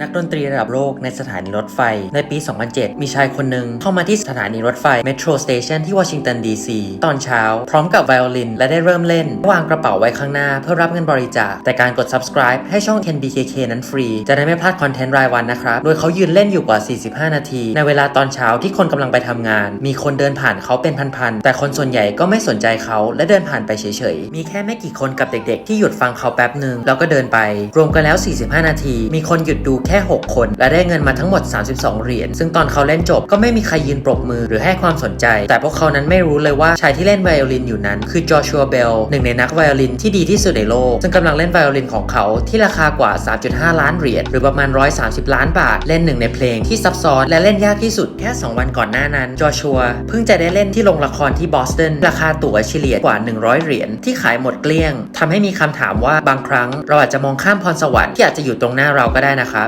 นักดนตรีระดับโลกในสถานีรถไฟ ในปี 2007 มีชายคนหนึ่งเข้ามาที่สถานีรถไฟ Metro Station ที่วอชิงตันดีซีตอนเช้า พร้อมกับไวโอลิน และได้เริ่มเล่น วางกระเป๋าไว้ข้างหน้าเพื่อรับเงินบริจาค แต่การกด subscribe ให้ช่อง Ken BKK นั้นฟรี จะได้ไม่พลาดคอนเทนต์รายวันนะครับ โดยเขายืนเล่นอยู่กว่า 45 นาที ในเวลาตอนเช้าที่คนกำลังไปทำงาน มีคนเดินผ่านเขาเป็นพันๆแต่คนส่วนใหญ่ก็ไม่สนใจเขาและเดินผ่านไปเฉยๆมีแค่ไม่กี่คนกับเด็ก ๆ ที่หยุดฟังเขาแป๊บหนึ่งแล้วก็เดินไป รวมกันแล้ว 45 นาที มีคนหยุดดูแค่ 6 คน และได้เงินมาทั้งหมด 32 เหรียญ ซึ่งตอนเขาเล่นจบก็ไม่มีใครยืนปรบมือหรือให้ความสนใจ แต่พวกเขานั้นไม่รู้เลยว่าชายที่เล่นไวโอลินอยู่นั้น คือจอชัวเบลหนึ่งในนักไวโอลินที่ดีที่สุดในโลก ซึ่งกำลังเล่นไวโอลินของเขาที่ราคากว่า 3.5 ล้านเหรียญหรือประมาณ 130 ล้านบาท เล่นหนึ่งในเพลงที่ซับซ้อนและเล่นยากที่สุดแค่ 2 วันก่อนหน้านั้นจอชัวเพิ่งจะได้เล่นที่โรงละครที่บอสตันราคาตั๋วเฉลี่ยกว่า 100 เหรียญที่ขายหมดเกลี้ยงทำให้มีคำถามว่าบางครั้ง เราอาจจะมองข้ามพรสวรรค์ที่อาจจะอยู่ตรงหน้าเราก็ได้นะครับ